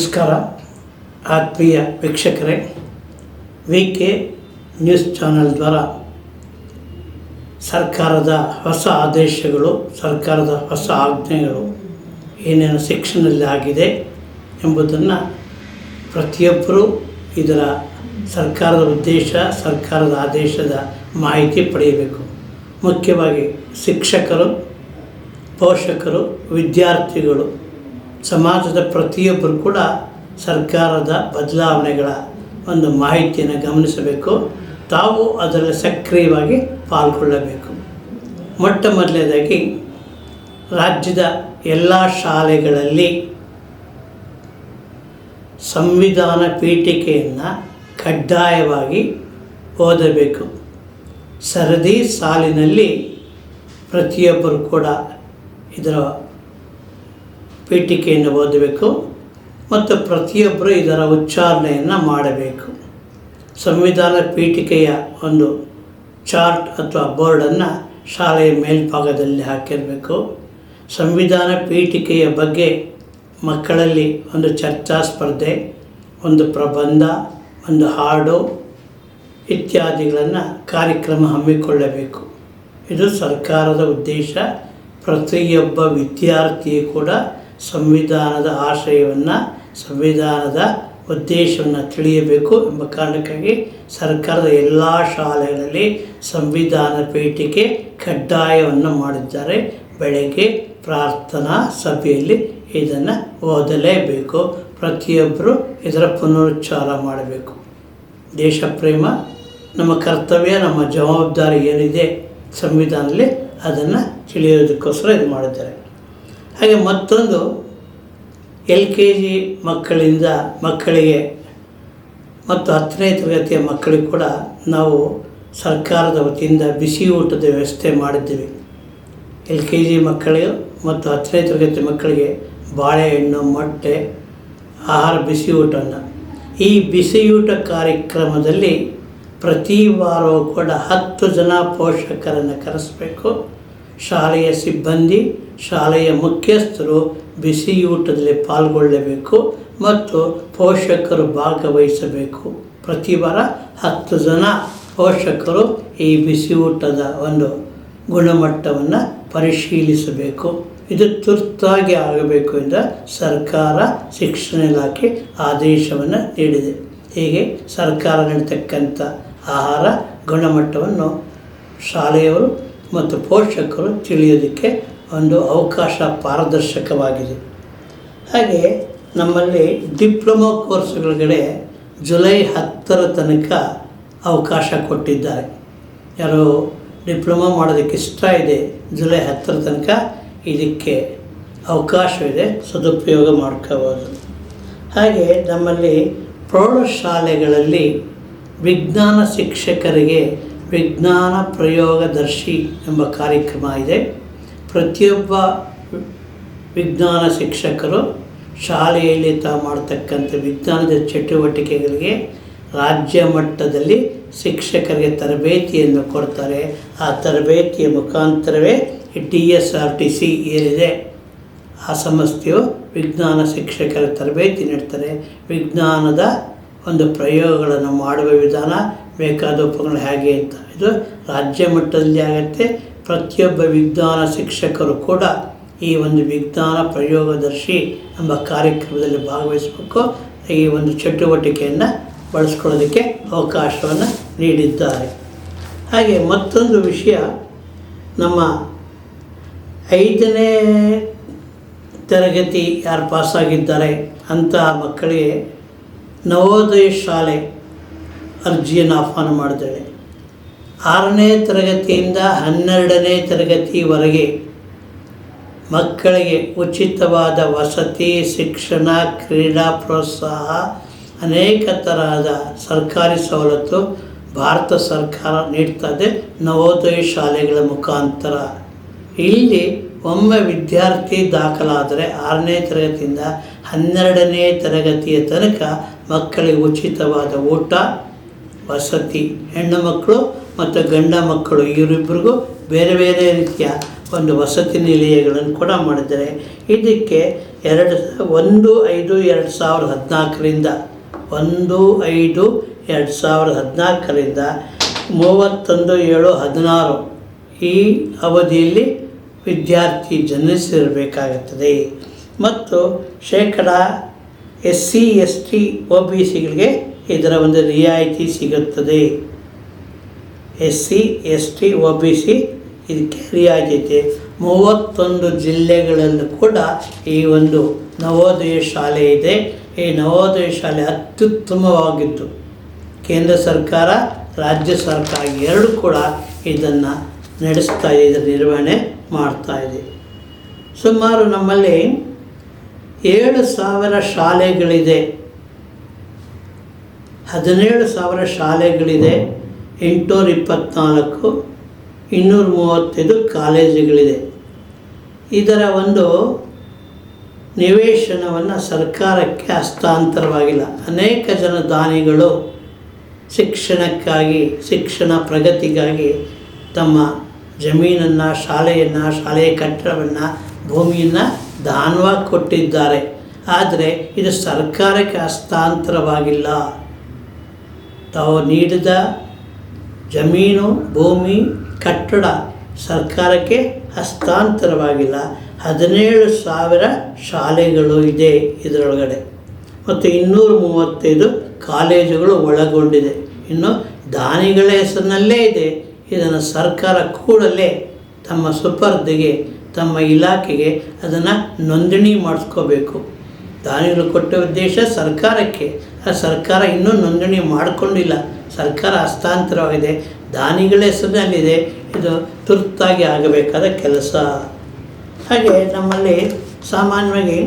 ನಮಸ್ಕಾರ, ಆತ್ಮೀಯ ವೀಕ್ಷಕರೇ ವಿ ಕೆ ನ್ಯೂಸ್ ಚಾನೆಲ್ ದ್ವಾರ ಸರ್ಕಾರದ ಹೊಸ ಆದೇಶಗಳು, ಸರ್ಕಾರದ ಹೊಸ ಆಜ್ಞೆಗಳು ಏನೇನು ಶಿಕ್ಷಣದಲ್ಲಿ ಆಗಿದೆ ಎಂಬುದನ್ನು ಪ್ರತಿಯೊಬ್ಬರೂ ಇದರ ಸರ್ಕಾರದ ಉದ್ದೇಶ, ಸರ್ಕಾರದ ಆದೇಶದ ಮಾಹಿತಿ ಪಡೆಯಬೇಕು. ಮುಖ್ಯವಾಗಿ ಶಿಕ್ಷಕರು, ಪೋಷಕರು, ವಿದ್ಯಾರ್ಥಿಗಳು ಸಮಾಜದ ಪ್ರತಿಯೊಬ್ಬರು ಕೂಡ ಸರ್ಕಾರದ ಬದಲಾವಣೆಗಳ ಒಂದು ಮಾಹಿತಿಯನ್ನು ಗಮನಿಸಬೇಕು. ತಾವು ಅದರಲ್ಲಿ ಸಕ್ರಿಯವಾಗಿ ಪಾಲ್ಗೊಳ್ಳಬೇಕು. ಮೊಟ್ಟ ಮೊದಲನೇದಾಗಿ ರಾಜ್ಯದ ಎಲ್ಲ ಶಾಲೆಗಳಲ್ಲಿ ಸಂವಿಧಾನ ಪೀಠಿಕೆಯನ್ನು ಕಡ್ಡಾಯವಾಗಿ ಓದಬೇಕು. ಸರದಿ ಸಾಲಿನಲ್ಲಿ ಪ್ರತಿಯೊಬ್ಬರು ಕೂಡ ಇದರ ಪೀಠಿಕೆಯನ್ನು ಓದಬೇಕು ಮತ್ತು ಪ್ರತಿಯೊಬ್ಬರು ಇದರ ಉಚ್ಚಾರಣೆಯನ್ನು ಮಾಡಬೇಕು. ಸಂವಿಧಾನ ಪೀಠಿಕೆಯ ಒಂದು ಚಾರ್ಟ್ ಅಥವಾ ಬೋರ್ಡನ್ನು ಶಾಲೆಯ ಮೇಲ್ಭಾಗದಲ್ಲಿ ಹಾಕಿರಬೇಕು. ಸಂವಿಧಾನ ಪೀಠಿಕೆಯ ಬಗ್ಗೆ ಮಕ್ಕಳಲ್ಲಿ ಒಂದು ಚರ್ಚಾ ಸ್ಪರ್ಧೆ, ಒಂದು ಪ್ರಬಂಧ, ಒಂದು ಹಾಡು ಇತ್ಯಾದಿಗಳನ್ನು ಕಾರ್ಯಕ್ರಮ ಹಮ್ಮಿಕೊಳ್ಳಬೇಕು. ಇದು ಸರ್ಕಾರದ ಉದ್ದೇಶ. ಪ್ರತಿಯೊಬ್ಬ ವಿದ್ಯಾರ್ಥಿಯು ಕೂಡ ಸಂವಿಧಾನದ ಆಶಯವನ್ನು ಸಂವಿಧಾನದ ಉದ್ದೇಶವನ್ನು ತಿಳಿಯಬೇಕು ಎಂಬ ಕಾರಣಕ್ಕಾಗಿ ಸರ್ಕಾರದ ಎಲ್ಲ ಶಾಲೆಗಳಲ್ಲಿ ಸಂವಿಧಾನ ಪೀಠಿಕೆ ಕಡ್ಡಾಯವನ್ನು ಮಾಡಿದ್ದಾರೆ. ಬೆಳಗ್ಗೆ ಪ್ರಾರ್ಥನಾ ಸಭೆಯಲ್ಲಿ ಇದನ್ನು ಓದಲೇಬೇಕು. ಪ್ರತಿಯೊಬ್ಬರು ಇದರ ಪುನರುಚ್ಚಾರ ಮಾಡಬೇಕು. ದೇಶ ಪ್ರೇಮ, ನಮ್ಮ ಕರ್ತವ್ಯ, ನಮ್ಮ ಜವಾಬ್ದಾರಿ ಏನಿದೆ ಸಂವಿಧಾನದಲ್ಲಿ ಅದನ್ನು ತಿಳಿಯೋದಕ್ಕೋಸ್ಕರ ಇದು ಮಾಡಿದ್ದಾರೆ. ಹಾಗೆ ಮತ್ತೊಂದು ಎಲ್ ಕೆ ಜಿ ಮಕ್ಕಳಿಂದ ಮಕ್ಕಳಿಗೆ ಮತ್ತು ಹತ್ತನೇ ತರಗತಿಯ ಮಕ್ಕಳಿಗೆ ಕೂಡ ನಾವು ಸರ್ಕಾರದ ವತಿಯಿಂದ ಬಿಸಿ ಊಟದ ವ್ಯವಸ್ಥೆ ಮಾಡಿದ್ದೀವಿ. ಎಲ್ ಕೆ ಜಿ ಮಕ್ಕಳಿಗೆ ಮತ್ತು ಹತ್ತನೇ ತರಗತಿ ಮಕ್ಕಳಿಗೆ ಬಾಳೆಹಣ್ಣು, ಮೊಟ್ಟೆ, ಆಹಾರ, ಬಿಸಿ ಊಟವನ್ನು. ಈ ಬಿಸಿಯೂಟ ಕಾರ್ಯಕ್ರಮದಲ್ಲಿ ಪ್ರತಿ ವಾರವೂ ಕೂಡ ಹತ್ತು ಜನ ಪೋಷಕರನ್ನು ಕರೆಸಬೇಕು. ಶಾಲೆಯ ಸಿಬ್ಬಂದಿ, ಶಾಲೆಯ ಮುಖ್ಯಸ್ಥರು ಬಿಸಿಯೂಟದಲ್ಲಿ ಪಾಲ್ಗೊಳ್ಳಬೇಕು ಮತ್ತು ಪೋಷಕರು ಭಾಗವಹಿಸಬೇಕು. ಪ್ರತಿ ವಾರ ಹತ್ತು ಜನ ಪೋಷಕರು ಈ ಬಿಸಿಯೂಟದ ಒಂದು ಗುಣಮಟ್ಟವನ್ನು ಪರಿಶೀಲಿಸಬೇಕು. ಇದು ತುರ್ತಾಗಿ ಆಗಬೇಕು ಎಂದು ಸರ್ಕಾರ ಶಿಕ್ಷಣ ಇಲಾಖೆ ಆದೇಶವನ್ನು ನೀಡಿದೆ. ಹೀಗೆ ಸರ್ಕಾರ ನೀಡತಕ್ಕಂಥ ಆಹಾರ ಗುಣಮಟ್ಟವನ್ನು ಶಾಲೆಯವರು ಮತ್ತು ಪೋಷಕರು ತಿಳಿಯೋದಕ್ಕೆ ಒಂದು ಅವಕಾಶ ಪಾರದರ್ಶಕವಾಗಿದೆ. ಹಾಗೆ ನಮ್ಮಲ್ಲಿ ಡಿಪ್ಲೊಮೊ ಕೋರ್ಸ್ಗಳಿಗೆ ಜುಲೈ ಹತ್ತರ ತನಕ ಅವಕಾಶ ಕೊಟ್ಟಿದ್ದಾರೆ. ಯಾರು ಡಿಪ್ಲೊಮಾ ಮಾಡೋದಕ್ಕೆ ಇಷ್ಟ ಇದೆ, ಜುಲೈ ಹತ್ತರ ತನಕ ಇದಕ್ಕೆ ಅವಕಾಶವಿದೆ, ಸದುಪಯೋಗ ಮಾಡ್ಕೋಬೋದು. ಹಾಗೆ ನಮ್ಮಲ್ಲಿ ಪ್ರೌಢಶಾಲೆಗಳಲ್ಲಿ ವಿಜ್ಞಾನ ಶಿಕ್ಷಕರಿಗೆ ವಿಜ್ಞಾನ ಪ್ರಯೋಗದರ್ಶಿ ಎಂಬ ಕಾರ್ಯಕ್ರಮ ಇದೆ. ಪ್ರತಿಯೊಬ್ಬ ವಿಜ್ಞಾನ ಶಿಕ್ಷಕರು ಶಾಲೆಯಲ್ಲಿ ತಾವು ಮಾಡ್ತಕ್ಕಂಥ ವಿಜ್ಞಾನದ ಚಟುವಟಿಕೆಗಳಿಗೆ ರಾಜ್ಯ ಮಟ್ಟದಲ್ಲಿ ಶಿಕ್ಷಕರಿಗೆ ತರಬೇತಿಯನ್ನು ಕೊಡ್ತಾರೆ. ಆ ತರಬೇತಿಯ ಮುಖಾಂತರವೇ T S R T C ಏನಿದೆ ಆ ಸಂಸ್ಥೆಯು ವಿಜ್ಞಾನ ಶಿಕ್ಷಕರ ತರಬೇತಿ ನೀಡ್ತಾರೆ ವಿಜ್ಞಾನದ ಒಂದು ಪ್ರಯೋಗಗಳನ್ನು ಮಾಡುವ ವಿಧಾನ ಬೇಕಾದ ಉಪಕರಣ ಹೇಗೆ ಅಂತ. ಇದು ರಾಜ್ಯ ಮಟ್ಟದಲ್ಲಿ ಆಗುತ್ತೆ, ಪ್ರತಿಯೊಬ್ಬ ವಿಜ್ಞಾನ ಶಿಕ್ಷಕರು ಕೂಡ ಈ ಒಂದು ವಿಜ್ಞಾನ ಪ್ರಯೋಗದರ್ಶಿ ಎಂಬ ಕಾರ್ಯಕ್ರಮದಲ್ಲಿ ಭಾಗವಹಿಸಬೇಕು. ಈ ಒಂದು ಚಟುವಟಿಕೆಯನ್ನು ಬಳಸ್ಕೊಳ್ಳೋದಕ್ಕೆ ಅವಕಾಶವನ್ನು ನೀಡಿದ್ದಾರೆ. ಹಾಗೆ ಮತ್ತೊಂದು ವಿಷಯ, ನಮ್ಮ ಐದನೇ ತರಗತಿ ಯಾರು ಪಾಸಾಗಿದ್ದಾರೆ ಅಂತಹ ಮಕ್ಕಳಿಗೆ ನವೋದಯ ಶಾಲೆ ಅರ್ಜಿಯನ್ನು ಆಹ್ವಾನ ಮಾಡ್ತೇವೆ. ಆರನೇ ತರಗತಿಯಿಂದ ಹನ್ನೆರಡನೇ ತರಗತಿವರೆಗೆ ಮಕ್ಕಳಿಗೆ ಉಚಿತವಾದ ವಸತಿ, ಶಿಕ್ಷಣ, ಕ್ರೀಡಾ ಪ್ರೋತ್ಸಾಹ, ಅನೇಕ ತರಹದ ಸರ್ಕಾರಿ ಸವಲತ್ತು ಭಾರತ ಸರ್ಕಾರ ನೀಡ್ತದೆ ನವೋದಯ ಶಾಲೆಗಳ ಮುಖಾಂತರ. ಇಲ್ಲಿ ಒಮ್ಮೆ ವಿದ್ಯಾರ್ಥಿ ದಾಖಲಾದರೆ ಆರನೇ ತರಗತಿಯಿಂದ ಹನ್ನೆರಡನೇ ತರಗತಿಯ ತನಕ ಮಕ್ಕಳಿಗೆ ಉಚಿತವಾದ ಊಟ ವಸತಿ, ಹೆಣ್ಣು ಮಕ್ಕಳು ಮತ್ತು ಗಂಡ ಮಕ್ಕಳು ಇವರಿಬ್ಬರಿಗೂ ಬೇರೆ ಬೇರೆ ರೀತಿಯ ಒಂದು ವಸತಿ ನಿಲಯಗಳನ್ನು ಕೂಡ ಮಾಡಿದ್ದಾರೆ. ಇದಕ್ಕೆ ಎರಡು ಒಂದು ಐದು ಎರಡು ಸಾವಿರದ ಹದಿನಾಲ್ಕರಿಂದ, ಒಂದು ಐದು ಎರಡು ಸಾವಿರದ ಹದಿನಾಲ್ಕರಿಂದ ಮೂವತ್ತೊಂದು ಏಳು ಹದಿನಾರು ಈ ಅವಧಿಯಲ್ಲಿ ವಿದ್ಯಾರ್ಥಿ ಜನಿಸಿರಬೇಕಾಗುತ್ತದೆ. ಮತ್ತು ಶೇಕಡ S C S T O B ಸಿಗಳಿಗೆ ಇದರ ಒಂದು ರಿಯಾಯಿತಿ ಸಿಗುತ್ತದೆ. S C, S T, O B C ಇದಕ್ಕೆ ರಿಯಾಯಿತಿ. ಮೂವತ್ತೊಂದು ಜಿಲ್ಲೆಗಳಲ್ಲೂ ಕೂಡ ಈ ಒಂದು ನವೋದಯ ಶಾಲೆ ಇದೆ. ಈ ನವೋದಯ ಶಾಲೆ ಅತ್ಯುತ್ತಮವಾಗಿತ್ತು ಕೇಂದ್ರ ಸರ್ಕಾರ, ರಾಜ್ಯ ಸರ್ಕಾರ ಎರಡು ಕೂಡ ಇದನ್ನು ನಡೆಸ್ತಾ ಇದೆ, ಇದರ ನಿರ್ವಹಣೆ ಮಾಡ್ತಾ ಇದೆ. ಸುಮಾರು ನಮ್ಮಲ್ಲಿ ಏಳು ಸಾವಿರ ಶಾಲೆಗಳಿದೆ. ಹದಿನೇಳು ಸಾವಿರ ಶಾಲೆಗಳಿದೆ ಎಂಟುನೂರ ಇಪ್ಪತ್ತ್ನಾಲ್ಕು ಇನ್ನೂರ ಮೂವತ್ತೈದು ಕಾಲೇಜುಗಳಿದೆ. ಇದರ ಒಂದು ನಿವೇಶನವನ್ನು ಸರ್ಕಾರಕ್ಕೆ ಹಸ್ತಾಂತರವಾಗಿಲ್ಲ. ಅನೇಕ ಜನ ದಾನಿಗಳು ಶಿಕ್ಷಣಕ್ಕಾಗಿ, ಶಿಕ್ಷಣ ಪ್ರಗತಿಗಾಗಿ ತಮ್ಮ ಜಮೀನನ್ನು, ಶಾಲೆಯನ್ನು, ಶಾಲೆಯ ಕಟ್ಟಡವನ್ನು, ಭೂಮಿಯನ್ನು ದಾನವಾಗಿ ಕೊಟ್ಟಿದ್ದಾರೆ. ಆದರೆ ಇದು ಸರ್ಕಾರಕ್ಕೆ ಹಸ್ತಾಂತರವಾಗಿಲ್ಲ. ತಾವು ನೀಡಿದ ಜಮೀನು, ಭೂಮಿ, ಕಟ್ಟಡ ಸರ್ಕಾರಕ್ಕೆ ಹಸ್ತಾಂತರವಾಗಿಲ್ಲ. ಹದಿನೇಳು ಸಾವಿರ ಶಾಲೆಗಳು ಇದೆ ಇದರೊಳಗಡೆ. ಮತ್ತು ಇನ್ನೂರ ಮೂವತ್ತೈದು ಕಾಲೇಜುಗಳು ಒಳಗೊಂಡಿದೆ. ಇನ್ನು ದಾನಿಗಳ ಹೆಸರಿನಲ್ಲೇ ಇದೆ. ಇದನ್ನು ಸರ್ಕಾರ ಕೂಡಲೇ ತಮ್ಮ ಸುಪರ್ದಿಗೆ, ತಮ್ಮ ಇಲಾಖೆಗೆ ಅದನ್ನು ನೋಂದಣಿ ಮಾಡಿಸ್ಕೋಬೇಕು. ದಾನಿಗಳು ಕೊಟ್ಟ ಉದ್ದೇಶ ಸರ್ಕಾರಕ್ಕೆ ಸರ್ಕಾರ ಇನ್ನೂ ನೋಂದಣಿ ಮಾಡಿಕೊಂಡಿಲ್ಲ. ಸರ್ಕಾರ ಹಸ್ತಾಂತರವಾಗಿದೆ. ದಾನಿಗಳ ಹೆಸರಿನಲ್ಲಿದೆ ಇದು ತುರ್ತಾಗಿ ಆಗಬೇಕಾದ ಕೆಲಸ. ಹಾಗೆ ನಮ್ಮಲ್ಲಿ ಸಾಮಾನ್ಯವಾಗಿ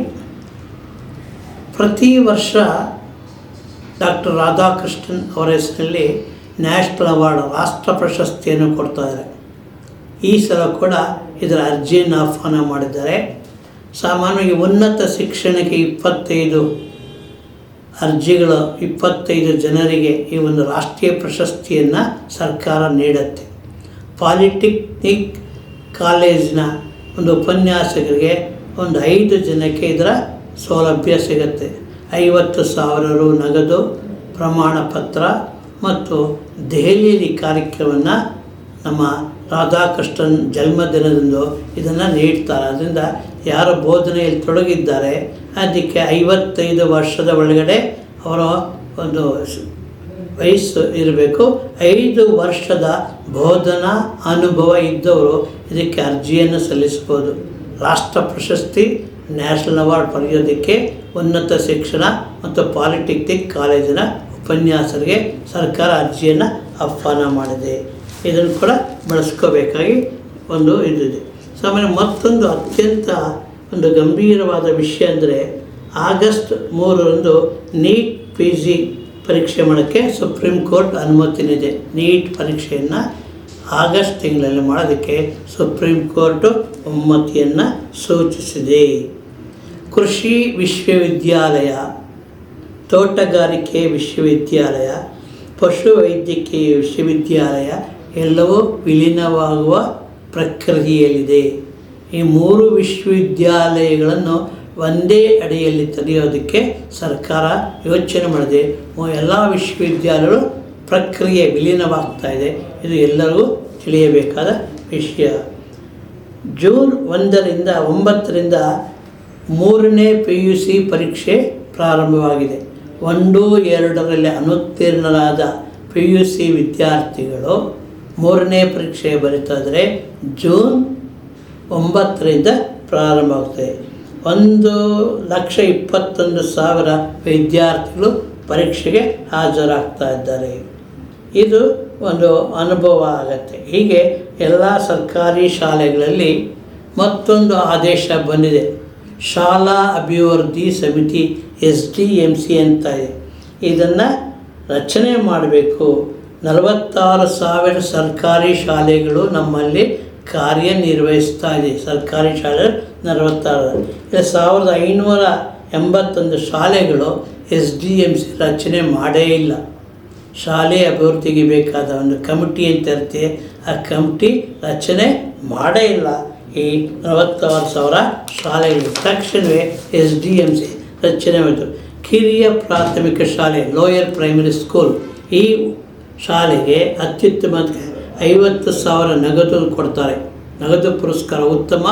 ಪ್ರತಿ ವರ್ಷ ಡಾಕ್ಟರ್ ರಾಧಾಕೃಷ್ಣನ್ ಅವರ ಹೆಸರಲ್ಲಿ ನ್ಯಾಷನಲ್ ಅವಾರ್ಡ್ ರಾಷ್ಟ್ರ ಪ್ರಶಸ್ತಿಯನ್ನು ಕೊಡ್ತಾ ಇದ್ದಾರೆ. ಈ ಸಲ ಕೂಡ ಇದರ ಅರ್ಜಿಯನ್ನು ಆಹ್ವಾನ ಮಾಡಿದ್ದಾರೆ. ಸಾಮಾನ್ಯವಾಗಿ ಉನ್ನತ ಶಿಕ್ಷಣಕ್ಕೆ ಇಪ್ಪತ್ತೈದು ಅರ್ಜಿಗಳು ಇಪ್ಪತ್ತೈದು ಜನರಿಗೆ ಈ ಒಂದು ರಾಷ್ಟ್ರೀಯ ಪ್ರಶಸ್ತಿಯನ್ನು ಸರ್ಕಾರ ನೀಡುತ್ತೆ. ಪಾಲಿಟೆಕ್ನಿಕ್ ಕಾಲೇಜಿನ ಒಂದು ಉಪನ್ಯಾಸಕರಿಗೆ ಒಂದು ಐದು ಜನಕ್ಕೆ ಇದರ ಸೌಲಭ್ಯ ಸಿಗುತ್ತೆ. ಐವತ್ತು ಸಾವಿರ ರು ನಗದು ಪ್ರಮಾಣ ಪತ್ರ ಮತ್ತು ದೆಹಲಿಯಲ್ಲಿ ಕಾರ್ಯಕ್ರಮವನ್ನು ನಮ್ಮ ರಾಧಾಕೃಷ್ಣನ್ ಜನ್ಮದಿನದಂದು ಇದನ್ನು ನೀಡ್ತಾರೆ. ಅದರಿಂದ ಯಾರು ಬೋಧನೆಯಲ್ಲಿ ತೊಡಗಿದ್ದಾರೆ, ಅದಕ್ಕೆ ಐವತ್ತೈದು ವರ್ಷದ ಒಳಗಡೆ ಅವರ ಒಂದು ವಯಸ್ಸು ಇರಬೇಕು. ಐದು ವರ್ಷದ ಬೋಧನಾ ಅನುಭವ ಇದ್ದವರು ಇದಕ್ಕೆ ಅರ್ಜಿಯನ್ನು ಸಲ್ಲಿಸ್ಬೋದು ರಾಷ್ಟ್ರ ಪ್ರಶಸ್ತಿ, ನ್ಯಾಷನಲ್ ಅವಾರ್ಡ್ ಪಡೆಯೋದಕ್ಕೆ ಉನ್ನತ ಶಿಕ್ಷಣ ಮತ್ತು ಪಾಲಿಟೆಕ್ನಿಕ್ ಕಾಲೇಜಿನ ಉಪನ್ಯಾಸರಿಗೆ ಸರ್ಕಾರ ಅರ್ಜಿಯನ್ನು ಆಹ್ವಾನ ಮಾಡಿದೆ. ಇದನ್ನು ಕೂಡ ಬಳಸ್ಕೋಬೇಕಾಗಿ ಒಂದು ಇದಿದೆ. ಸಾಮಾನ್ಯ ಮತ್ತೊಂದು ಅತ್ಯಂತ ಒಂದು ಗಂಭೀರವಾದ ವಿಷಯ ಅಂದರೆ ಆಗಸ್ಟ್ ಮೂರರಂದು ನೀಟ್ ಪಿ ಜಿ ಪರೀಕ್ಷೆ ಮಾಡೋಕ್ಕೆ ಸುಪ್ರೀಂ ಕೋರ್ಟ್ ಅನುಮತಿ ನೀಡಿದೆ ನೀಟ್ ಪರೀಕ್ಷೆಯನ್ನು ಆಗಸ್ಟ್ ತಿಂಗಳಲ್ಲಿ ಮಾಡೋದಕ್ಕೆ ಸುಪ್ರೀಂ ಕೋರ್ಟು ಒಮ್ಮತಿಯನ್ನು ಸೂಚಿಸಿದೆ. ಕೃಷಿ ವಿಶ್ವವಿದ್ಯಾಲಯ, ತೋಟಗಾರಿಕೆ ವಿಶ್ವವಿದ್ಯಾಲಯ, ಪಶುವೈದ್ಯಕೀಯ ವಿಶ್ವವಿದ್ಯಾಲಯ ಎಲ್ಲವೂ ವಿಲೀನವಾಗುವ ಪ್ರಕ್ರಿಯೆಯಲ್ಲಿದೆ ಈ ಮೂರು ವಿಶ್ವವಿದ್ಯಾಲಯಗಳನ್ನು ಒಂದೇ ಅಡಿಯಲ್ಲಿ ತೆರೆಯೋದಕ್ಕೆ ಸರ್ಕಾರ ಯೋಚನೆ ಮಾಡಿದೆ. ಎಲ್ಲ ವಿಶ್ವವಿದ್ಯಾಲಯಗಳು ಪ್ರಕ್ರಿಯೆ ವಿಲೀನವಾಗ್ತಾ ಇದೆ. ಇದು ಎಲ್ಲರಿಗೂ ತಿಳಿಯಬೇಕಾದ ವಿಷಯ. ಜೂನ್ ಒಂದರಿಂದ ಒಂಬತ್ತರಿಂದ ಮೂರನೇ ಪಿ ಯು ಸಿ ಪರೀಕ್ಷೆ ಪ್ರಾರಂಭವಾಗಿದೆ. ಒಂದು, ಎರಡರಲ್ಲಿ ಅನುತ್ತೀರ್ಣರಾದ ಪಿ ಯು ಸಿ ವಿದ್ಯಾರ್ಥಿಗಳು ಮೂರನೇ ಪರೀಕ್ಷೆ ಬರೀತಾ ಇದ್ದರೆ ಜೂನ್ ಒಂಬತ್ತರಿಂದ ಪ್ರಾರಂಭವಾಗ್ತದೆ ಒಂದು ಲಕ್ಷ ಇಪ್ಪತ್ತೊಂದು ಸಾವಿರ ವಿದ್ಯಾರ್ಥಿಗಳು ಪರೀಕ್ಷೆಗೆ ಹಾಜರಾಗ್ತಾ ಇದ್ದಾರೆ. ಇದು ಒಂದು ಅನುಭವ ಆಗತ್ತೆ. ಹೀಗೆ ಎಲ್ಲ ಸರ್ಕಾರಿ ಶಾಲೆಗಳಲ್ಲಿ ಮತ್ತೊಂದು ಆದೇಶ ಬಂದಿದೆ. ಶಾಲಾ ಅಭಿವೃದ್ಧಿ ಸಮಿತಿ ಎಸ್ ಡಿ ಎಂ ಸಿ ಅಂತ ಇದೆ. ಇದನ್ನು ರಚನೆ ಮಾಡಬೇಕು. ನಲವತ್ತಾರು ಸಾವಿರ ಸರ್ಕಾರಿ ಶಾಲೆಗಳು ನಮ್ಮಲ್ಲಿ ಕಾರ್ಯನಿರ್ವಹಿಸ್ತಾ ಇದೆ. ಸರ್ಕಾರಿ ಶಾಲೆ ನಲವತ್ತಾರು. ಇಲ್ಲಿ ಸಾವಿರದ ಐನೂರ ಎಂಬತ್ತೊಂದು ಶಾಲೆಗಳು ಎಸ್ ಡಿ ಎಂ ಸಿ ರಚನೆ ಮಾಡೇ ಇಲ್ಲ. ಶಾಲೆ ಅಭಿವೃದ್ಧಿಗೆ ಬೇಕಾದ ಒಂದು ಕಮಿಟಿ ಅಂತ ಇರ್ತೀವಿ ಆ ಕಮಿಟಿ ರಚನೆ ಮಾಡೇ ಇಲ್ಲ. ಈ ನಲವತ್ತಾರು ಸಾವಿರ ಶಾಲೆಗಳು ತಕ್ಷಣವೇ ಎಸ್ ಡಿ ಎಂ ಸಿ ರಚನೆ ಮಾಡಿತು ಕಿರಿಯ ಪ್ರಾಥಮಿಕ ಶಾಲೆ ಲೋಯರ್ ಪ್ರೈಮರಿ ಸ್ಕೂಲ್ ಈ ಶಾಲೆಗೆ ಅತ್ಯುತ್ತಮ ಐವತ್ತು ಸಾವಿರ ನಗದು ಕೊಡ್ತಾರೆ. ನಗದು ಪುರಸ್ಕಾರ ಉತ್ತಮ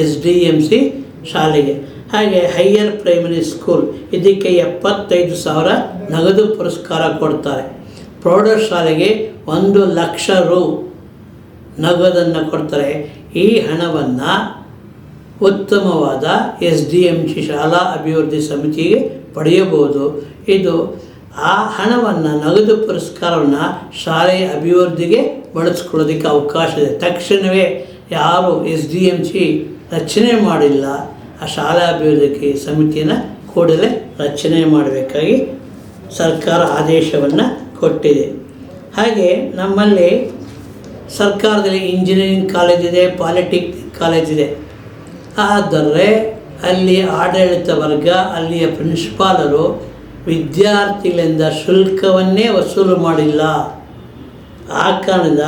ಎಸ್ ಡಿ ಎಂ ಸಿ ಶಾಲೆಗೆ. ಹಾಗೆ ಹೈಯರ್ ಪ್ರೈಮರಿ ಸ್ಕೂಲ್ ಇದಕ್ಕೆ ಎಪ್ಪತ್ತೈದು ಸಾವಿರ ನಗದು ಪುರಸ್ಕಾರ ಕೊಡ್ತಾರೆ. ಪ್ರೌಢಶಾಲೆಗೆ ಒಂದು ಲಕ್ಷ ರು ನಗದನ್ನು ಕೊಡ್ತಾರೆ. ಈ ಹಣವನ್ನು ಉತ್ತಮವಾದ ಎಸ್ ಡಿ ಎಂ ಸಿ ಶಾಲಾ ಅಭಿವೃದ್ಧಿ ಸಮಿತಿಗೆ ಪಡೆಯಬಹುದು. ಇದು ಆ ಹಣವನ್ನು, ನಗದು ಪುರಸ್ಕಾರವನ್ನು ಶಾಲೆಯ ಅಭಿವೃದ್ಧಿಗೆ ಬಳಸ್ಕೊಳ್ಳೋದಕ್ಕೆ ಅವಕಾಶ ಇದೆ. ತಕ್ಷಣವೇ ಯಾರು ಎಸ್ ಡಿ ಎಂ ಸಿ ರಚನೆ ಮಾಡಿಲ್ಲ, ಆ ಶಾಲಾ ಅಭಿವೃದ್ಧಿ ಸಮಿತಿಯನ್ನು ಕೂಡಲೇ ರಚನೆ ಮಾಡಬೇಕಾಗಿ ಸರ್ಕಾರ ಆದೇಶವನ್ನು ಕೊಟ್ಟಿದೆ. ಹಾಗೆ ನಮ್ಮಲ್ಲಿ ಸರ್ಕಾರದಲ್ಲಿ ಇಂಜಿನಿಯರಿಂಗ್ ಕಾಲೇಜ್ ಇದೆ, ಪಾಲಿಟೆಕ್ನಿಕ್ ಕಾಲೇಜ್ ಇದೆ. ಆದರೆ ಅಲ್ಲಿ ಆಡಳಿತ ವರ್ಗ, ಅಲ್ಲಿಯ ಪ್ರಿನ್ಸಿಪಾಲರು ವಿದ್ಯಾರ್ಥಿಗಳಿಂದ ಶುಲ್ಕವನ್ನೇ ವಸೂಲು ಮಾಡಿಲ್ಲ. ಆ ಕಾರಣದ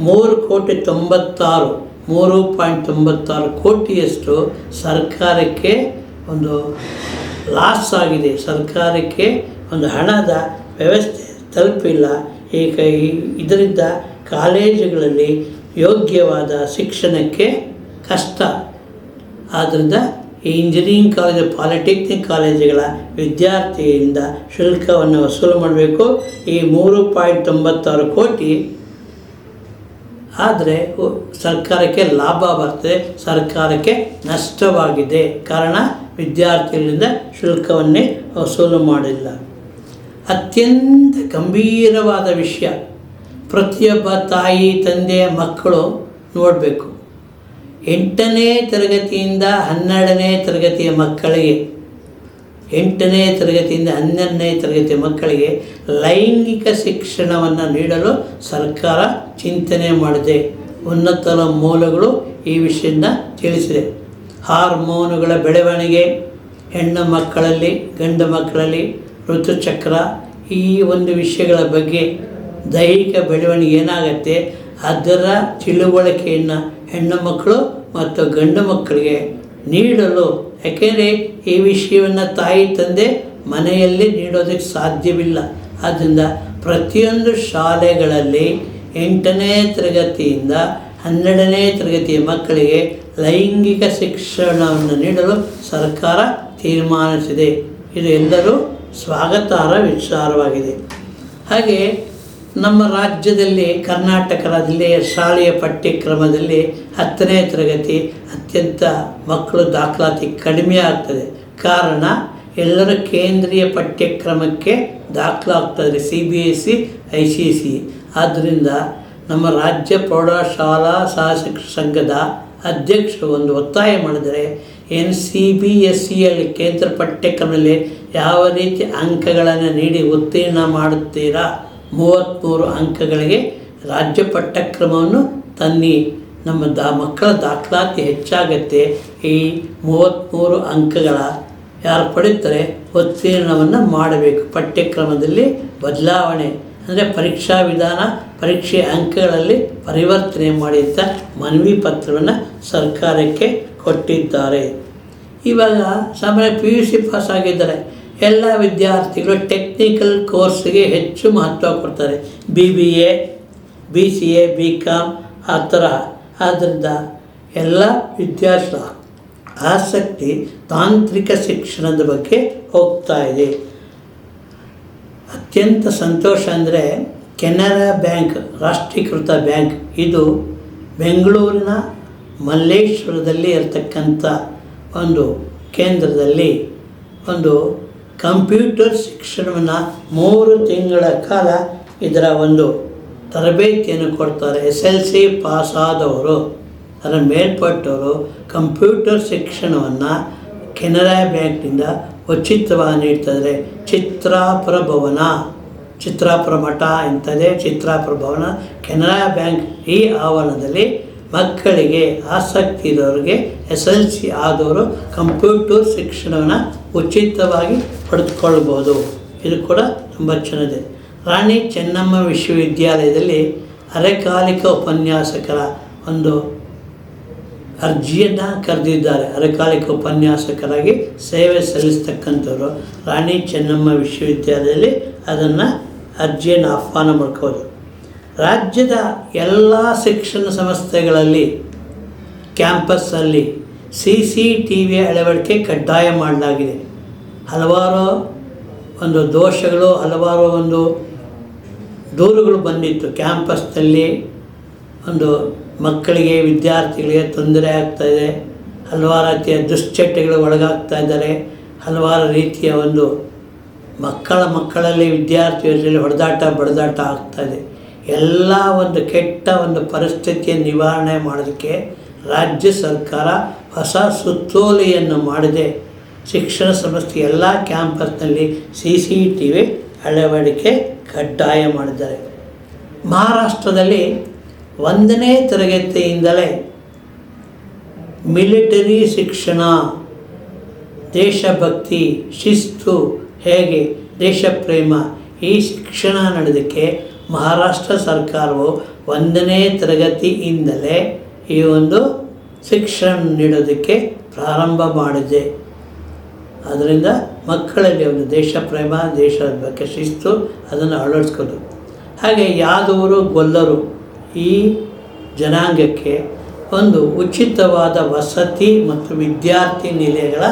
ಮೂರು ಕೋಟಿ ತೊಂಬತ್ತಾರು, ಮೂರು ಪಾಯಿಂಟ್ ತೊಂಬತ್ತಾರು ಕೋಟಿಯಷ್ಟು ಸರ್ಕಾರಕ್ಕೆ ಒಂದು ಲಾಸ್ ಆಗಿದೆ. ಸರ್ಕಾರಕ್ಕೆ ಒಂದು ಹಣದ ವ್ಯವಸ್ಥೆ ತಲುಪಿಲ್ಲ. ಈಗ ಇದರಿಂದ ಕಾಲೇಜುಗಳಲ್ಲಿ ಯೋಗ್ಯವಾದ ಶಿಕ್ಷಣಕ್ಕೆ ಕಷ್ಟ. ಆದ್ದರಿಂದ ಈ ಇಂಜಿನಿಯರಿಂಗ್ ಕಾಲೇಜು ಪಾಲಿಟೆಕ್ನಿಕ್ ಕಾಲೇಜುಗಳ ವಿದ್ಯಾರ್ಥಿಯಿಂದ ಶುಲ್ಕವನ್ನು ವಸೂಲು ಮಾಡಬೇಕು. ಈ ಮೂರು ಪಾಯಿಂಟ್ ತೊಂಬತ್ತಾರು ಕೋಟಿ. ಆದರೆ ಸರ್ಕಾರಕ್ಕೆ ಲಾಭ ಬರ್ತದೆ, ಸರ್ಕಾರಕ್ಕೆ ನಷ್ಟವಾಗಿದೆ. ಕಾರಣ ವಿದ್ಯಾರ್ಥಿಗಳಿಂದ ಶುಲ್ಕವನ್ನೇ ವಸೂಲು ಮಾಡಿಲ್ಲ. ಅತ್ಯಂತ ಗಂಭೀರವಾದ ವಿಷಯ. ಪ್ರತಿಯೊಬ್ಬ ತಾಯಿ ತಂದೆಯ ಮಕ್ಕಳು ನೋಡಬೇಕು. ಎಂಟನೇ ತರಗತಿಯಿಂದ ಹನ್ನೆರಡನೇ ತರಗತಿಯ ಮಕ್ಕಳಿಗೆ, ಎಂಟನೇ ತರಗತಿಯಿಂದ ಹನ್ನೆರಡನೇ ತರಗತಿಯ ಮಕ್ಕಳಿಗೆ ಲೈಂಗಿಕ ಶಿಕ್ಷಣವನ್ನು ನೀಡಲು ಸರ್ಕಾರ ಚಿಂತನೆ ಮಾಡಿದೆ. ಉನ್ನತ ಮೂಲಗಳು ಈ ವಿಷಯನ ತಿಳಿಸಿದೆ. ಹಾರ್ಮೋನುಗಳ ಬೆಳವಣಿಗೆ, ಹೆಣ್ಣು ಮಕ್ಕಳಲ್ಲಿ, ಗಂಡು ಮಕ್ಕಳಲ್ಲಿ, ಋತುಚಕ್ರ ಈ ಒಂದು ವಿಷಯಗಳ ಬಗ್ಗೆ ದೈಹಿಕ ಬೆಳವಣಿಗೆ ಏನಾಗತ್ತೆ? ಅದರ ತಿಳುವಳಿಕೆಯನ್ನು ಹೆಣ್ಣು ಮಕ್ಕಳು ಮತ್ತು ಗಂಡು ಮಕ್ಕಳಿಗೆ ನೀಡಲು. ಯಾಕೆಂದರೆ ಈ ವಿಷಯವನ್ನು ತಾಯಿ ತಂದೆ ಮನೆಯಲ್ಲಿ ನೀಡೋದಕ್ಕೆ ಸಾಧ್ಯವಿಲ್ಲ. ಆದ್ದರಿಂದ ಪ್ರತಿಯೊಂದು ಶಾಲೆಗಳಲ್ಲಿ ಎಂಟನೇ ತರಗತಿಯಿಂದ ಹನ್ನೆರಡನೇ ತರಗತಿಯ ಮಕ್ಕಳಿಗೆ ಲೈಂಗಿಕ ಶಿಕ್ಷಣವನ್ನು ನೀಡಲು ಸರ್ಕಾರ ತೀರ್ಮಾನಿಸಿದೆ. ಇದು ಎಲ್ಲರೂ ಸ್ವಾಗತಾರ್ಹ ವಿಚಾರವಾಗಿದೆ. ಹಾಗೆ ನಮ್ಮ ರಾಜ್ಯದಲ್ಲಿ ಕರ್ನಾಟಕ ರಾಜ್ಯದಲ್ಲಿ ಶಾಲೆಯ ಪಠ್ಯಕ್ರಮದಲ್ಲಿ ಹತ್ತನೇ ತರಗತಿ ಅತ್ಯಂತ ಮಕ್ಕಳು ದಾಖಲಾತಿ ಕಡಿಮೆ ಆಗ್ತದೆ. ಕಾರಣ, ಎಲ್ಲರೂ ಕೇಂದ್ರೀಯ ಪಠ್ಯಕ್ರಮಕ್ಕೆ ದಾಖಲಾಗ್ತದೆ, C B S C I C C ಆದ್ದರಿಂದ ನಮ್ಮ ರಾಜ್ಯ ಪ್ರೌಢಶಾಲಾ ಸಹಶಿಕ್ಷಕ ಸಂಘದ ಅಧ್ಯಕ್ಷರು ಒಂದು ಒತ್ತಾಯ ಮಾಡಿದರೆ ಎನ್ ಸಿ ಬಿ ಎಸ್ ಸಿಯಲ್ಲಿ ಕೇಂದ್ರ ಪಠ್ಯಕ್ರಮದಲ್ಲಿ ಯಾವ ರೀತಿ ಅಂಕಗಳನ್ನು ನೀಡಿ ಉತ್ತೀರ್ಣ ಮಾಡುತ್ತೀರಾ? ಮೂವತ್ತ್ಮೂರು ಅಂಕಗಳಿಗೆ ರಾಜ್ಯ ಪಠ್ಯಕ್ರಮವನ್ನು ತನ್ನಿ. ನಮ್ಮ ದಾ, ಮಕ್ಕಳ ದಾಖಲಾತಿ ಹೆಚ್ಚಾಗತ್ತೆ. ಈ ಮೂವತ್ತ್ಮೂರು ಅಂಕಗಳ ಯಾರು ಪಡೀತಾರೆ ಉತ್ತೀರ್ಣವನ್ನು ಮಾಡಬೇಕು. ಪಠ್ಯಕ್ರಮದಲ್ಲಿ ಬದಲಾವಣೆ, ಅಂದರೆ ಪರೀಕ್ಷಾ ವಿಧಾನ ಪರೀಕ್ಷೆ ಅಂಕಗಳಲ್ಲಿ ಪರಿವರ್ತನೆ ಮಾಡಿ ಅಂತ ಮನವಿ ಪತ್ರವನ್ನು ಸರ್ಕಾರಕ್ಕೆ ಕೊಟ್ಟಿದ್ದಾರೆ. ಇವಾಗ ಸಾಮಾನ್ಯ ಪಿ ಯು ಸಿ ಪಾಸ್ ಆಗಿದ್ದಾರೆ. ಎಲ್ಲ ವಿದ್ಯಾರ್ಥಿಗಳು ಟೆಕ್ನಿಕಲ್ ಕೋರ್ಸ್ಗೆ ಹೆಚ್ಚು ಮಹತ್ವ ಕೊಡ್ತಾರೆ. B B A B C A B com ಆ ಥರ. ಆದ್ದರಿಂದ ಎಲ್ಲ ವಿದ್ಯಾರ್ಥಿಗಳ ಆಸಕ್ತಿ ತಾಂತ್ರಿಕ ಶಿಕ್ಷಣದ ಬಗ್ಗೆ ಹೋಗ್ತಾ ಇದೆ. ಅತ್ಯಂತ ಸಂತೋಷ ಅಂದರೆ ಕೆನರಾ ಬ್ಯಾಂಕ್, ರಾಷ್ಟ್ರೀಕೃತ ಬ್ಯಾಂಕ್. ಇದು ಬೆಂಗಳೂರಿನ ಮಲ್ಲೇಶ್ವರದಲ್ಲಿ ಇರತಕ್ಕಂಥ ಒಂದು ಕೇಂದ್ರದಲ್ಲಿ ಒಂದು ಕಂಪ್ಯೂಟರ್ ಶಿಕ್ಷಣವನ್ನು ಮೂರು ತಿಂಗಳ ಕಾಲ ಇದರ ಒಂದು ತರಬೇತಿಯನ್ನು ಕೊಡ್ತಾರೆ. ಎಸ್ ಎಲ್ ಸಿ ಪಾಸ್ ಆದವರು ಅದರ ಮೇಲ್ಪಟ್ಟವರು ಕಂಪ್ಯೂಟರ್ ಶಿಕ್ಷಣವನ್ನು ಕೆನರಾ ಬ್ಯಾಂಕ್ನಿಂದ ಉಚಿತವಾಗಿ ನೀಡ್ತಾರೆ. ಚಿತ್ರಾಪುರ ಭವನ, ಚಿತ್ರಾಪುರ ಮಠ ಇಂಥದೇ ಚಿತ್ರಾಪುರ ಭವನ, ಕೆನರಾ ಬ್ಯಾಂಕ್ ಈ ಆವರಣದಲ್ಲಿ ಮಕ್ಕಳಿಗೆ ಆಸಕ್ತಿ ಇರೋರಿಗೆ ಎಸ್ ಎಲ್ ಸಿ ಆದವರು ಕಂಪ್ಯೂಟರ್ ಶಿಕ್ಷಣವನ್ನು ಉಚಿತವಾಗಿ ಪಡೆದುಕೊಳ್ಳಬಹುದು. ಇದು ಕೂಡ ತುಂಬ ಚೆನ್ನಾಗಿದೆ. ರಾಣಿ ಚೆನ್ನಮ್ಮ ವಿಶ್ವವಿದ್ಯಾಲಯದಲ್ಲಿ ಅರೆಕಾಲಿಕ ಉಪನ್ಯಾಸಕರ ಒಂದು ಅರ್ಜಿಯನ್ನು ಕರೆದಿದ್ದಾರೆ. ಅರೆಕಾಲಿಕ ಉಪನ್ಯಾಸಕರಾಗಿ ಸೇವೆ ಸಲ್ಲಿಸ್ತಕ್ಕಂಥವ್ರು ರಾಣಿ ಚೆನ್ನಮ್ಮ ವಿಶ್ವವಿದ್ಯಾಲಯದಲ್ಲಿ ಅದನ್ನು ಅರ್ಜಿಯನ್ನು ಆಹ್ವಾನ ಮಾಡ್ಕೋದು ರಾಜ್ಯದ ಎಲ್ಲ ಶಿಕ್ಷಣ ಸಂಸ್ಥೆಗಳಲ್ಲಿ ಕ್ಯಾಂಪಸ್ಸಲ್ಲಿ ಸಿ ಸಿ ಟಿ ವಿ ಅಳವಡಿಕೆ ಕಡ್ಡಾಯ ಮಾಡಲಾಗಿದೆ. ಹಲವಾರು ಒಂದು ದೋಷಗಳು, ಹಲವಾರು ಒಂದು ದೂರುಗಳು ಬಂದಿತ್ತು. ಕ್ಯಾಂಪಸ್ನಲ್ಲಿ ಒಂದು ಮಕ್ಕಳಿಗೆ, ವಿದ್ಯಾರ್ಥಿಗಳಿಗೆ ತೊಂದರೆ ಆಗ್ತಾಯಿದೆ ಹಲವಾರು ರೀತಿಯ ದುಶ್ಚಟಗಳು ಒಳಗಾಗ್ತಾ ಇದ್ದಾರೆ. ಹಲವಾರು ರೀತಿಯ ಒಂದು ಮಕ್ಕಳ ಮಕ್ಕಳಲ್ಲಿ ವಿದ್ಯಾರ್ಥಿಗಳಲ್ಲಿ ಹೊಡೆದಾಟ, ಬಡದಾಟ ಆಗ್ತಾಯಿದೆ ಎಲ್ಲ ಒಂದು ಕೆಟ್ಟ ಒಂದು ಪರಿಸ್ಥಿತಿಯ ನಿವಾರಣೆ ಮಾಡೋದಕ್ಕೆ ರಾಜ್ಯ ಸರ್ಕಾರ ಹೊಸ ಸುತ್ತೋಲೆಯನ್ನು ಮಾಡಿದೆ ಶಿಕ್ಷಣ ಸಂಸ್ಥೆ ಎಲ್ಲ ಕ್ಯಾಂಪಸ್ನಲ್ಲಿ ಸಿ ಸಿ ಟಿ ವಿ ಅಳವಡಿಕೆ ಕಡ್ಡಾಯ ಮಾಡಿದ್ದಾರೆ. ಮಹಾರಾಷ್ಟ್ರದಲ್ಲಿ ಒಂದನೇ ತರಗತಿಯಿಂದಲೇ ಮಿಲಿಟರಿ ಶಿಕ್ಷಣ, ದೇಶಭಕ್ತಿ, ಶಿಸ್ತು, ಹೇಗೆ ದೇಶಪ್ರೇಮ ಈ ಶಿಕ್ಷಣ ನಡೆದಕ್ಕೆ ಮಹಾರಾಷ್ಟ್ರ ಸರ್ಕಾರವು ಒಂದನೇ ತರಗತಿಯಿಂದಲೇ ಈ ಒಂದು ಶಿಕ್ಷಣ ನೀಡೋದಕ್ಕೆ ಪ್ರಾರಂಭ ಮಾಡಿದೆ. ಅದರಿಂದ ಮಕ್ಕಳಲ್ಲಿ ಒಂದು ದೇಶ ಪ್ರೇಮ ದೇಶದ ಬಗ್ಗೆ ಶಿಸ್ತು ಅದನ್ನು ಅಳವಡಿಸ್ಕೊಂಡು. ಹಾಗೆ ಯಾದವರು, ಗೊಲ್ಲರು ಈ ಜನಾಂಗಕ್ಕೆ ಒಂದು ಉಚಿತವಾದ ವಸತಿ ಮತ್ತು ವಿದ್ಯಾರ್ಥಿ ನಿಲಯಗಳ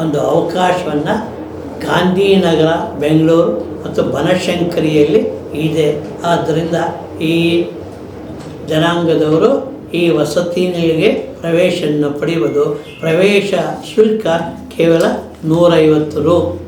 ಒಂದು ಅವಕಾಶವನ್ನು ಗಾಂಧಿನಗರ, ಬೆಂಗಳೂರು ಮತ್ತು ಬನಶಂಕರಿಯಲ್ಲಿ ಇದೆ. ಆದ್ದರಿಂದ ಈ ಜನಾಂಗದವರು ಈ ವಸತಿ ನಿಲಯಗೆ ಪ್ರವೇಶವನ್ನು ಪಡೆಯುವುದು ಪ್ರವೇಶ ಶುಲ್ಕ ಕೇವಲ ನೂರೈವತ್ತು ರು.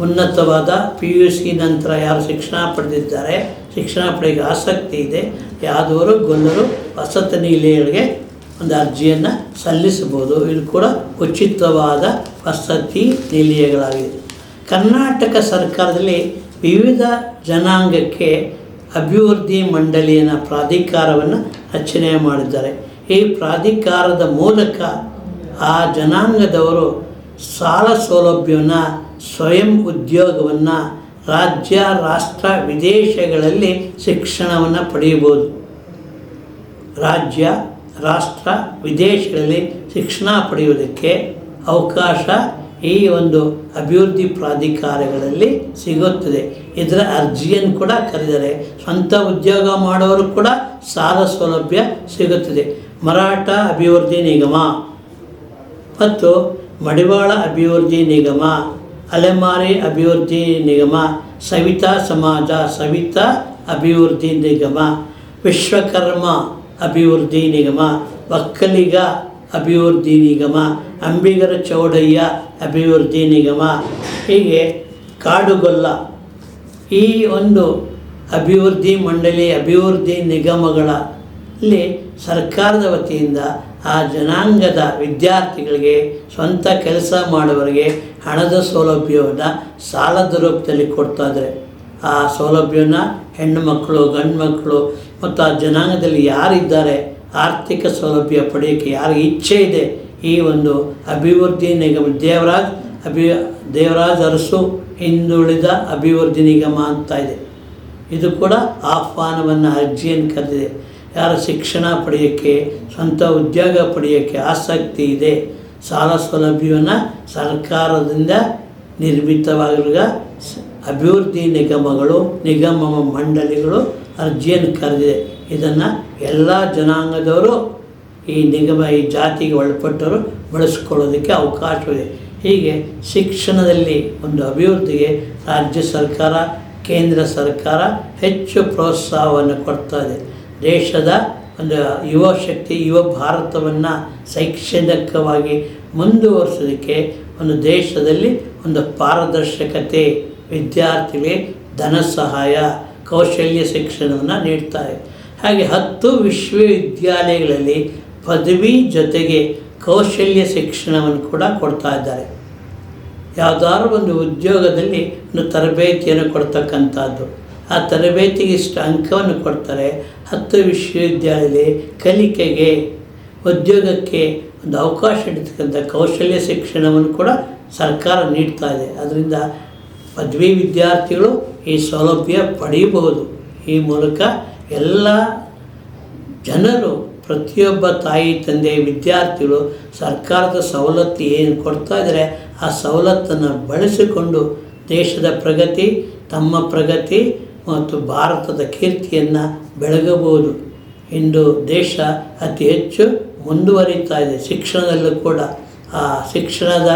ಉನ್ನತವಾದ ಪಿ ಯು ಸಿ ನಂತರ ಯಾರು ಶಿಕ್ಷಣ ಪಡೆದಿದ್ದಾರೆ? ಶಿಕ್ಷಣ ಪಡೆಯಲು ಆಸಕ್ತಿ ಇದೆ. ಯಾವ್ದವರು ಗೊಲ್ಲರು ವಸತಿ ನಿಲಯಗಳಿಗೆ ಒಂದು ಅರ್ಜಿಯನ್ನು ಸಲ್ಲಿಸಬಹುದು. ಇದು ಕೂಡ ಉಚಿತವಾದ ವಸತಿ ನಿಲಯಗಳಾಗಿದೆ. ಕರ್ನಾಟಕ ಸರ್ಕಾರದಲ್ಲಿ ವಿವಿಧ ಜನಾಂಗಕ್ಕೆ ಅಭಿವೃದ್ಧಿ ಮಂಡಳಿಯನ್ನು ಪ್ರಾಧಿಕಾರವನ್ನು ರಚನೆ ಮಾಡಿದ್ದಾರೆ. ಈ ಪ್ರಾಧಿಕಾರದ ಮೂಲಕ ಆ ಜನಾಂಗದವರು ಸಾಲ ಸೌಲಭ್ಯವನ್ನು, ಸ್ವಯಂ ಉದ್ಯೋಗವನ್ನು, ರಾಜ್ಯ, ರಾಷ್ಟ್ರ, ವಿದೇಶಗಳಲ್ಲಿ ಶಿಕ್ಷಣವನ್ನು ಪಡೆಯಬಹುದು. ರಾಜ್ಯ, ರಾಷ್ಟ್ರ, ವಿದೇಶಗಳಲ್ಲಿ ಶಿಕ್ಷಣ ಪಡೆಯುವುದಕ್ಕೆ ಅವಕಾಶ ಈ ಒಂದು ಅಭಿವೃದ್ಧಿ ಪ್ರಾಧಿಕಾರಗಳಲ್ಲಿ ಸಿಗುತ್ತದೆ. ಇದರ ಅರ್ಜಿಯನ್ನು ಕೂಡ ಕರೆದರೆ ಸ್ವಂತ ಉದ್ಯೋಗ ಮಾಡೋರು ಕೂಡ ಸಾಲ ಸೌಲಭ್ಯ ಸಿಗುತ್ತದೆ. ಮರಾಠ ಅಭಿವೃದ್ಧಿ ನಿಗಮ. ಮತ್ತು ಮಡಿವಾಳ ಅಭಿವೃದ್ಧಿ ನಿಗಮ, ಅಲೆಮಾರಿ ಅಭಿವೃದ್ಧಿ ನಿಗಮ, ಸವಿತಾ ಸಮಾಜ, ಸವಿತಾ ಅಭಿವೃದ್ಧಿ ನಿಗಮ, ವಿಶ್ವಕರ್ಮ ಅಭಿವೃದ್ಧಿ ನಿಗಮ, ಒಕ್ಕಲಿಗ ಅಭಿವೃದ್ಧಿ ನಿಗಮ, ಅಂಬಿಗರ ಚೌಡಯ್ಯ ಅಭಿವೃದ್ಧಿ ನಿಗಮ. ಹೀಗೆ ಕಾಡುಗೊಲ್ಲ. ಈ ಒಂದು ಅಭಿವೃದ್ಧಿ ಮಂಡಳಿ, ಅಭಿವೃದ್ಧಿ ನಿಗಮಗಳಲ್ಲಿ ಸರ್ಕಾರದ ವತಿಯಿಂದ ಆ ಜನಾಂಗದ ವಿದ್ಯಾರ್ಥಿಗಳಿಗೆ ಸ್ವಂತ ಕೆಲಸ ಮಾಡುವವರಿಗೆ ಹಣದ ಸೌಲಭ್ಯವನ್ನು ಸಾಲದ ರೂಪದಲ್ಲಿ ಕೊಡ್ತಾ ಆ ಸೌಲಭ್ಯವನ್ನು ಹೆಣ್ಣು ಮಕ್ಕಳು, ಗಂಡು ಮಕ್ಕಳು ಮತ್ತು ಆ ಜನಾಂಗದಲ್ಲಿ ಯಾರಿದ್ದಾರೆ ಆರ್ಥಿಕ ಸೌಲಭ್ಯ ಪಡೆಯೋಕ್ಕೆ ಯಾರಿಗೆ ಇಚ್ಛೆ ಇದೆ ಈ ಒಂದು ಅಭಿವೃದ್ಧಿ ನಿಗಮ, ದೇವರಾಜ್ ಅಭಿ, ದೇವರಾಜ್ ಅರಸು ಹಿಂದುಳಿದ ಅಭಿವೃದ್ಧಿ ನಿಗಮ ಅಂತ ಇದೆ. ಇದು ಕೂಡ ಆಹ್ವಾನವನ್ನು ಅರ್ಜಿಯನ್ನು ಕರೆದಿದೆ. ಯಾರು ಶಿಕ್ಷಣ ಪಡೆಯೋಕ್ಕೆ, ಸ್ವಂತ ಉದ್ಯೋಗ ಪಡೆಯೋಕ್ಕೆ ಆಸಕ್ತಿ ಇದೆ, ಸಾಲ ಸೌಲಭ್ಯವನ್ನು ಸರ್ಕಾರದಿಂದ ನಿರ್ಮಿತವಾಗಿರುವ ಅಭಿವೃದ್ಧಿ ನಿಗಮಗಳು, ನಿಗಮ ಮಂಡಳಿಗಳು ಅರ್ಜಿಯನ್ನು ಕರೆದಿದೆ. ಇದನ್ನು ಎಲ್ಲ ಜನಾಂಗದವರು ಈ ನಿಗಮ, ಈ ಜಾತಿಗೆ ಒಳಪಟ್ಟವರು ಬಳಸ್ಕೊಳ್ಳೋದಕ್ಕೆ ಅವಕಾಶವಿದೆ. ಹೀಗೆ ಶಿಕ್ಷಣದಲ್ಲಿ ಒಂದು ಅಭಿವೃದ್ಧಿಗೆ ರಾಜ್ಯ ಸರ್ಕಾರ, ಕೇಂದ್ರ ಸರ್ಕಾರ ಹೆಚ್ಚು ಪ್ರೋತ್ಸಾಹವನ್ನು ಕೊಡ್ತಾ ಇದೆ. ದೇಶದ ಒಂದು ಯುವ ಶಕ್ತಿ, ಯುವ ಭಾರತವನ್ನು ಶೈಕ್ಷಣಿಕವಾಗಿ ಮುಂದುವರಿಸೋದಕ್ಕೆ ಒಂದು ದೇಶದಲ್ಲಿ ಒಂದು ಪಾರದರ್ಶಕತೆ, ವಿದ್ಯಾರ್ಥಿಗಳಿಗೆ ಧನ ಸಹಾಯ ಕೌಶಲ್ಯ ಶಿಕ್ಷಣವನ್ನು ನೀಡ್ತಾರೆ. ಹಾಗೆ ಹತ್ತು ವಿಶ್ವವಿದ್ಯಾಲಯಗಳಲ್ಲಿ ಪದವಿ ಜೊತೆಗೆ ಕೌಶಲ್ಯ ಶಿಕ್ಷಣವನ್ನು ಕೂಡ ಕೊಡ್ತಾ ಇದ್ದಾರೆ. ಯಾವುದಾದ್ರು ಒಂದು ಉದ್ಯೋಗದಲ್ಲಿ ಒಂದು ತರಬೇತಿಯನ್ನು ಕೊಡ್ತಕ್ಕಂಥದ್ದು. ಆ ತರಬೇತಿಗೆ ಇಷ್ಟು ಅಂಕವನ್ನು ಕೊಡ್ತಾರೆ. ಹತ್ತು ವಿಶ್ವವಿದ್ಯಾಲಯದಲ್ಲಿ ಕಲಿಕೆಗೆ, ಉದ್ಯೋಗಕ್ಕೆ ಒಂದು ಅವಕಾಶ ಇಡ್ತಕ್ಕಂಥ ಕೌಶಲ್ಯ ಶಿಕ್ಷಣವನ್ನು ಕೂಡ ಸರ್ಕಾರ ನೀಡ್ತಾ ಇದೆ. ಅದರಿಂದ ಪದವಿ ವಿದ್ಯಾರ್ಥಿಗಳು ಈ ಸೌಲಭ್ಯ ಪಡೆಯಬಹುದು ಈ ಮೂಲಕ ಎಲ್ಲ ಜನರು, ಪ್ರತಿಯೊಬ್ಬ ತಾಯಿ, ತಂದೆ, ವಿದ್ಯಾರ್ಥಿಗಳು ಸರ್ಕಾರದ ಸವಲತ್ತು ಏನು ಕೊಡ್ತಾ ಇದ್ದಾರೆ, ಆ ಸವಲತ್ತನ್ನು ಬಳಸಿಕೊಂಡು ದೇಶದ ಪ್ರಗತಿ, ತಮ್ಮ ಪ್ರಗತಿ ಮತ್ತು ಭಾರತದ ಕೀರ್ತಿಯನ್ನು ಬೆಳಗಬಹುದು. ಇಂದು ದೇಶ ಅತಿ ಹೆಚ್ಚು ಮುಂದುವರಿತಾ ಇದೆ. ಶಿಕ್ಷಣದಲ್ಲೂ ಕೂಡ ಆ ಶಿಕ್ಷಣದ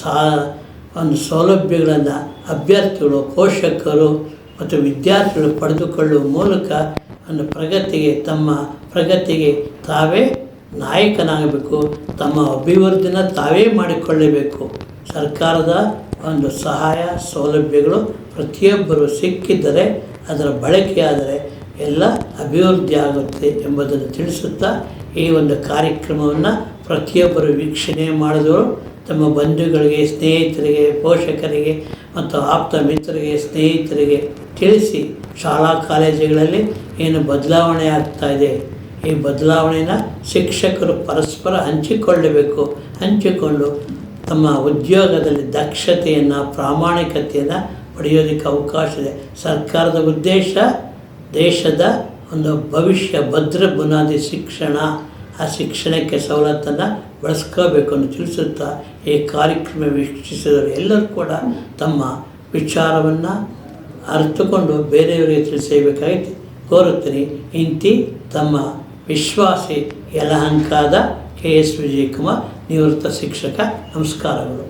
ಸಾ ಒಂದು ಸೌಲಭ್ಯಗಳನ್ನು ಅಭ್ಯರ್ಥಿಗಳು, ಪೋಷಕರು ಮತ್ತು ವಿದ್ಯಾರ್ಥಿಗಳು ಪಡೆದುಕೊಳ್ಳುವ ಮೂಲಕ ಒಂದು ಪ್ರಗತಿಗೆ, ತಮ್ಮ ಪ್ರಗತಿಗೆ ತಾವೇ ನಾಯಕನಾಗಬೇಕು, ತಮ್ಮ ಅಭಿವೃದ್ಧಿನ ತಾವೇ ಮಾಡಿಕೊಳ್ಳಬೇಕು. ಸರ್ಕಾರದ ಒಂದು ಸಹಾಯ, ಸೌಲಭ್ಯಗಳು ಪ್ರತಿಯೊಬ್ಬರು ಸಿಕ್ಕಿದ್ದರೆ, ಅದರ ಬಳಕೆಯಾದರೆ ಎಲ್ಲ ಅಭಿವೃದ್ಧಿ ಆಗುತ್ತೆ ಎಂಬುದನ್ನು ತಿಳಿಸುತ್ತಾ ಈ ಒಂದು ಕಾರ್ಯಕ್ರಮವನ್ನು ಪ್ರತಿಯೊಬ್ಬರು ವೀಕ್ಷಣೆ ಮಾಡಿದವರು ತಮ್ಮ ಬಂಧುಗಳಿಗೆ, ಸ್ನೇಹಿತರಿಗೆ, ಪೋಷಕರಿಗೆ ಮತ್ತು ಆಪ್ತ ಮಿತ್ರರಿಗೆ, ಸ್ನೇಹಿತರಿಗೆ ತಿಳಿಸಿ ಶಾಲಾ ಕಾಲೇಜುಗಳಲ್ಲಿ ಏನು ಬದಲಾವಣೆ ಆಗ್ತಾ ಇದೆ. ಈ ಬದಲಾವಣೆನ ಶಿಕ್ಷಕರು ಪರಸ್ಪರ ಹಂಚಿಕೊಳ್ಳಬೇಕು. ಹಂಚಿಕೊಂಡು ತಮ್ಮ ಉದ್ಯೋಗದಲ್ಲಿ ದಕ್ಷತೆಯನ್ನು, ಪ್ರಾಮಾಣಿಕತೆಯನ್ನು ಪಡೆಯೋದಕ್ಕೆ ಅವಕಾಶ ಇದೆ. ಸರ್ಕಾರದ ಉದ್ದೇಶ ದೇಶದ ಒಂದು ಭವಿಷ್ಯ ಭದ್ರ ಬುನಾದಿ ಶಿಕ್ಷಣ. ಆ ಶಿಕ್ಷಣಕ್ಕೆ ಸವಲತ್ತನ್ನು ಬಳಸ್ಕೋಬೇಕು ಅಂತ ತಿಳಿಸುತ್ತಾ ಈ ಕಾರ್ಯಕ್ರಮ ವೀಕ್ಷಿಸಿದವರು ಎಲ್ಲರೂ ಕೂಡ ತಮ್ಮ ವಿಚಾರವನ್ನು ಅರ್ಥಕೊಂಡು ಬೇರೆಯವರಿಗೆ ತಿಳಿಸಬೇಕಾಗಿತ್ತು ಕೋರುತ್ತೀನಿ, ಇಂತಿ ತಮ್ಮ ವಿಶ್ವಾಸಿ ಯಲಹಂಕಾದ ಕೆ ಎಸ್ ವಿಜಯಕುಮಾರ್ ನಿವೃತ್ತ ಶಿಕ್ಷಕ. ನಮಸ್ಕಾರಗಳು.